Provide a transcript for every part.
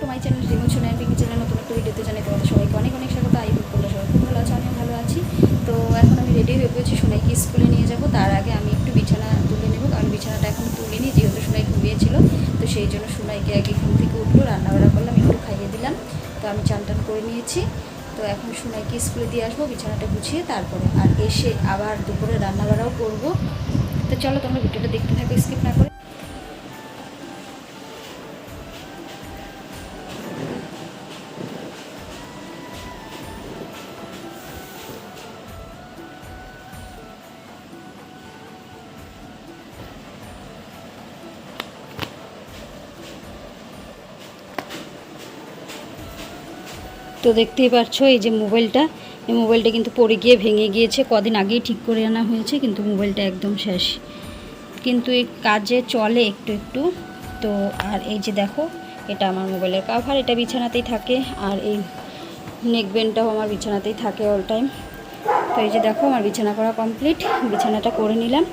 Two my channel রিমোশন and Pinki channel নতুন একটা ভিডিওতে জানাই তোমাদের সবাইকে অনেক অনেক স্বাগত। আই হোপ তোমরা সবাই খুব ভালো আছো, আমিও ভালো আছি। তো এখন আমি রেডি হয়ে পড়েছি সোনাইকে স্কুলে নিয়ে যাব। তার আগে আমি একটু বিছানা তুলে নেব, কারণ বিছানাটা এখন তুলিনি যেহেতু সোনাই ঘুমিয়েছিল, তো সেই জন্য সোনাইকে আগে ঘুম থেকে উঠল, রান্নাবাড়া করলাম, একটু খাইয়ে দিলাম। তো আমি চান টান করে নিয়েছি। তো এখন সোনাইকে স্কুলে দিয়ে আসব, বিছানাটা গুছিয়ে তারপরে আর এসে আবার দুপুরে রান্নাবাড়াও করব। তো চলো তোমরা ভিডিওটা দেখতে থাকো স্কিপ না করে। তো দেখতেই পাচ্ছ এই যে মোবাইলটা। এই মোবাইলটা কিন্তু পড়ে গিয়ে ভেঙে গিয়েছে, কদিন আগেই ঠিক করে আনা হয়েছে, কিন্তু মোবাইলটা একদম শেষ। কিন্তু এই কাজে চলে একটু একটু। তো আর এই যে দেখো, এটা আমার মোবাইলের কাভার এটা বিছানাতেই থাকে। আর এই নেকবেনটাও আমার বিছানাতেই থাকে অল টাইম তো এই যে দেখো, আমার বিছানা করা কমপ্লিট বিছানাটা করে নিলাম।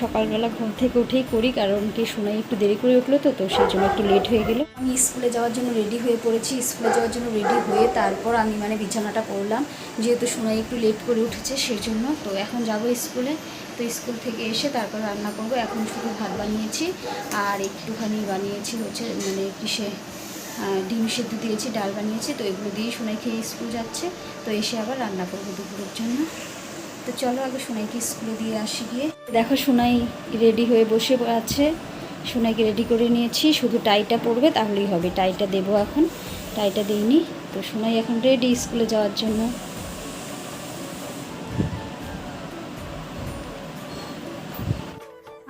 সকালবেলা ঘুম থেকে উঠেই করি, কারণ কি শোনাই একটু দেরি করে উঠল তো তো সেই জন্য একটু লেট হয়ে গেল। আমি স্কুলে যাওয়ার জন্য রেডি হয়ে পড়েছি। স্কুলে যাওয়ার জন্য রেডি হয়ে তারপর আমি মানে বিছানাটা করলাম যেহেতু শোনাই একটু লেট করে উঠেছে, সেই জন্য তো এখন যাব স্কুলে। তো স্কুল থেকে এসে তারপর রান্না করব। এখন শুধু ভাত বানিয়েছি আর একটুখানি বানিয়েছি হচ্ছে মানে কিসে ডিম সেদ্ধ দিয়েছি, ডাল বানিয়েছি। তো এগুলো দিয়েই সোনাই খেয়ে স্কুল যাচ্ছে। তো এসে আবার রান্না করব দুপুরের জন্য। তো চলো আগে সোনাইকে স্কুলে দিয়ে আসি গিয়ে। দেখো সোনাই রেডি হয়ে বসে আছে। সোনাইকে রেডি করে নিয়েছি। শুধু টাইটা পরবে, তাহলেই হবে। টাইটা দেবো এখন। টাইটা দিইনি। তো সোনাই এখন রেডি স্কুলে যাওয়ার জন্য।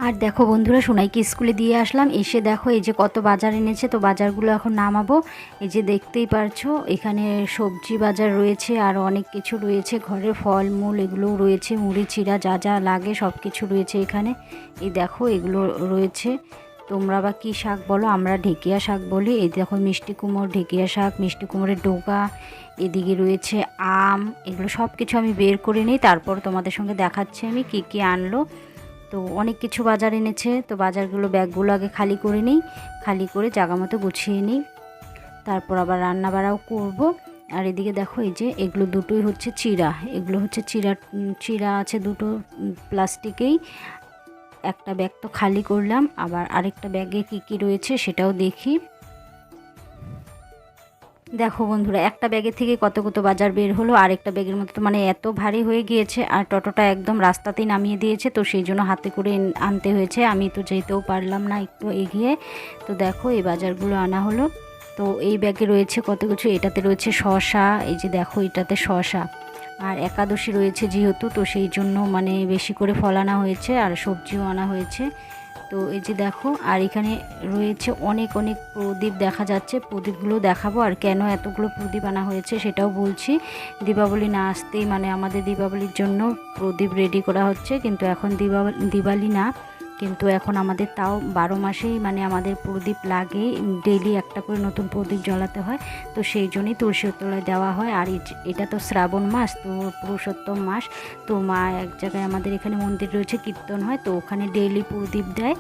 আর দেখো বন্ধুরা, সোনাইকে স্কুলে দিয়ে আসলাম। এসে দেখো এই যে কত বাজার এনেছে, তো বাজারগুলো এখন নামাবো। এই যে দেখতেই পারছ, এখানে সবজি বাজার রয়েছে, আর অনেক কিছু রয়েছে। ঘরে ফল মূল এগুলোও রয়েছে, মুড়ি, চিড়া যা যা লাগে সব কিছু রয়েছে এখানে। এই দেখো, এগুলো রয়েছে। তোমরা বা কী শাক বলো, আমরা ঢেকিয়া শাক বলি। এই দেখো মিষ্টি কুমোর ঢেকিয়া শাক, মিষ্টি কুমোরের ডোকা এদিকে রয়েছে আম। এগুলো সব কিছু আমি বের করে নিই, তারপর তোমাদের সঙ্গে দেখাচ্ছি আমি কী কী আনলো। তো অনেক কিছু বাজার এনেছে, তো বাজারগুলো ব্যাগগুলো আগে খালি করে নিই, খালি করে জাগা মতো গুছিয়ে নিই। তারপর আবার রান্না বাড়াও করব। আর এদিকে দেখো এই যে এগুলো দুটোই হচ্ছে চিরা এগুলো হচ্ছে চিরা চিরা আছে দুটো প্লাস্টিকেই। একটা ব্যাগ তো খালি করলাম, আবার আরেকটা ব্যাগে কি কি রয়েছে সেটাও দেখি। দেখো বন্ধুরা, একটা ব্যাগের থেকে কত কত বাজার বের হলো আরেকটা ব্যাগের মতো মানে এত ভারী হয়ে গিয়েছে, আর টোটোটা একদম রাস্তাতেই নামিয়ে দিয়েছে, তো সেই জন্য হাতে করে আনতে হয়েছে, আমি তো যেতেও পারলাম না একটু এগিয়ে। তো দেখো, এই বাজারগুলো আনা হলো। তো এই ব্যাগে রয়েছে কত কিছু এটাতে রয়েছে শশা, এই যে দেখো, এটাতে শশা। আর একাদশী রয়েছে যেহেতু, তো সেই জন্য মানে বেশি করে ফল আনা হয়েছে, আর সবজিও আনা হয়েছে। তো এই যে দেখো, আর এখানে রয়েছে অনেক অনেক প্রদীপ দেখা যাচ্ছে। প্রদীপগুলো দেখাবো, আর কেন এতগুলো প্রদীপ আনা হয়েছে সেটাও বলছি। দীপাবলি না আসতেই মানে আমাদের দীপাবলির জন্য প্রদীপ রেডি করা হচ্ছে, কিন্তু এখন দীপাবলি দিওয়ালি না। কিন্তু এখন আমাদের তাও বারো মাসেই মানে আমাদের প্রদীপ লাগে ডেইলি একটা করে নতুন প্রদীপ জ্বালাতে হয়। তো সেই জন্যই তুলসী তলায় দেওয়া হয়। আর এটা তো শ্রাবণ মাস, তো পুরুষোত্তম মাস। তো মা এক জায়গায় আমাদের এখানে মন্দির রয়েছে, কীর্তন হয়, তো ওখানে ডেইলি প্রদীপ দেয়।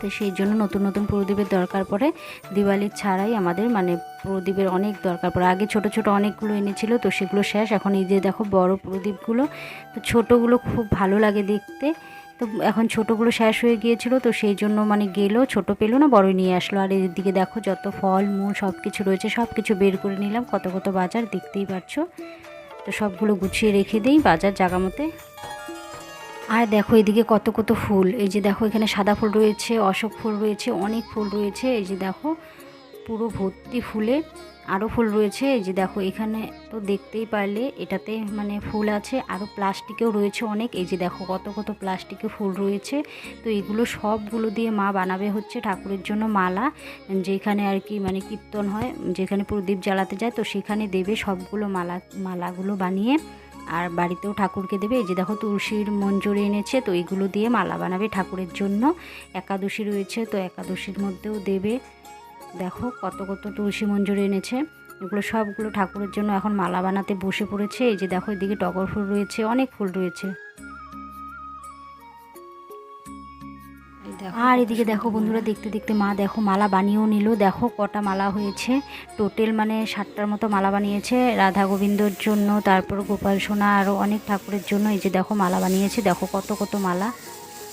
তো সেই জন্য নতুন নতুন প্রদীপের দরকার পড়ে। দিওয়ালির ছাড়াই আমাদের মানে প্রদীপের অনেক দরকার পড়ে। আগে ছোট ছোট অনেকগুলো এনেছিল, তো সেগুলো শেষ। এখন এই যে দেখো বড় প্রদীপগুলো, তো ছোটোগুলো খুব ভালো লাগে দেখতে। তো এখন ছোটোগুলো শেষ হয়ে গিয়েছিল, তো সেই জন্য মানে গেলো, ছোট পেল না, বড়ই নিয়ে আসলো। আর এদিকে দেখো যত ফল, মূল সব কিছু রয়েছে সব কিছু বের করে নিলাম। কত কত বাজার দেখতেই পাচ্ছ তো সবগুলো গুছিয়ে রেখে দিই বাজার জাগা মতে আর দেখো এদিকে কত কত ফুল। এই যে দেখো এখানে সাদা ফুল রয়েছে, অশোক ফুল রয়েছে, অনেক ফুল রয়েছে। এই যে দেখো পুরো ভর্তি ফুলে আরও ফুল রয়েছে। এই যে দেখো, এখানে তো দেখতেই পারলে এটাতে মানে ফুল আছে আরও প্লাস্টিকেও রয়েছে অনেক। এই যে দেখো, কত কত প্লাস্টিকে ফুল রয়েছে। তো এগুলো সবগুলো দিয়ে মা বানাবে হচ্ছে ঠাকুরের জন্য মালা, যেখানে আর কি মানে কীর্তন হয়, যেখানে প্রদীপ জ্বালাতে যায়। তো সেখানে দেবে সবগুলো মালা, মালাগুলো বানিয়ে, আর বাড়িতেও ঠাকুরকে দেবে। এই যে দেখো, তুলসীর মঞ্জুরি এনেছে, তো এগুলো দিয়ে মালা বানাবে ঠাকুরের জন্য। একাদশী রয়েছে, তো একাদশীর মধ্যেও দেবে। দেখো কত কত তুলসী মঞ্জুরি এনেছে। এগুলো সবগুলো ঠাকুরের জন্য এখন মালা বানাতে বসে পড়েছে। এই যে দেখো এদিকে টগর ফুল রয়েছে অনেক ফুল রয়েছে। আর এদিকে দেখো বন্ধুরা দেখতে দেখতে মা দেখো মালা বানিয়েও নিল। দেখো কটা মালা হয়েছে। টোটাল মানে ষাটটার মতো মালা বানিয়েছে রাধা গোবিন্দর জন্য তারপর গোপাল সোনা আরও অনেক ঠাকুরের জন্য। এই যে দেখো মালা বানিয়েছে দেখো কত কত মালা।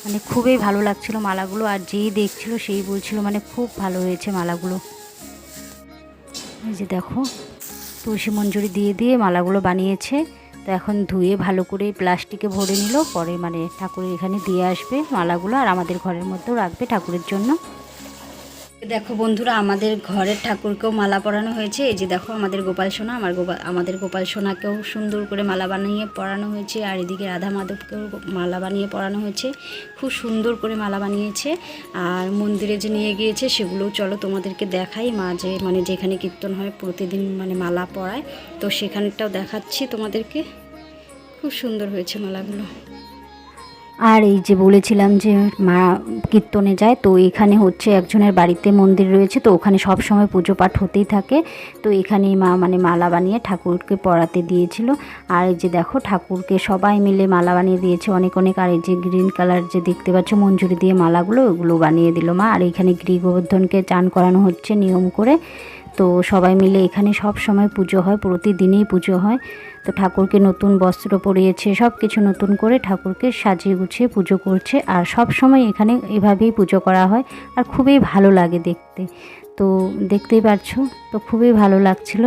মানে খুবই ভালো লাগছিল মালাগুলো আর যেই দেখছিল সেই বলছিল মানে খুব ভালো হয়েছে মালাগুলো। এই যে দেখো, তুলসী মঞ্জুরি দিয়ে দিয়ে মালাগুলো বানিয়েছে। তো এখন ধুয়ে ভালো করে প্লাস্টিকে ভরে নিল, পরে মানে ঠাকুরের এখানে দিয়ে আসবে মালাগুলো আর আমাদের ঘরের মধ্যেও রাখবে ঠাকুরের জন্য। দেখো বন্ধুরা, আমাদের ঘরের ঠাকুরকেও মালা পরানো হয়েছে। এই যে দেখো আমাদের গোপাল সোনা, আমার গোপাল, আমাদের গোপাল সোনাকেও সুন্দর করে মালা বানিয়ে পরানো হয়েছে, আর এদিকে রাধা মাধবকেও মালা বানিয়ে পরানো হয়েছে। খুব সুন্দর করে মালা বানিয়েছে, আর মন্দিরে যে নিয়ে গিয়েছে সেগুলোও চলো তোমাদেরকে দেখাই। মা যে মানে যেখানে কীর্তন হয় প্রতিদিন মানে মালা পরায়, তো সেখানটাও দেখাচ্ছি তোমাদেরকে। খুব সুন্দর হয়েছে মালাগুলো। আর এই যে বলেছিলাম যে মা কীর্তনে যায়, তো এখানে হচ্ছে একজনের বাড়িতে মন্দির রয়েছে, তো ওখানে সব সময় পুজো পাঠ হতেই থাকে। তো এখানেই মা মানে মালা বানিয়ে ঠাকুরকে পরাতে দিয়েছিল। আর এই যে দেখো, ঠাকুরকে সবাই মিলে মালা বানিয়ে দিয়েছে। অনেক অনেক, আর এই যে গ্রিন কালার যে দেখতে পাচ্ছ, মঞ্জুরি দিয়ে মালাগুলো, ওগুলো বানিয়ে দিল মা। আর এখানে গৃহ গোবর্ধনকে চান করানো হচ্ছে নিয়ম করে। তো সবাই মিলে এখানে সব সময় পুজো হয়, প্রতিদিনেই পুজো হয়। তো ঠাকুরকে নতুন বস্ত্র পরিয়েছে সব কিছু নতুন করে ঠাকুরকে সাজিয়ে গুছিয়ে পুজো করছে। আর সব সময় এখানে এভাবেই পুজো করা হয় আর খুবই ভালো লাগে দেখতে। তো দেখতেই পারছ, তো খুবই ভালো লাগছিল।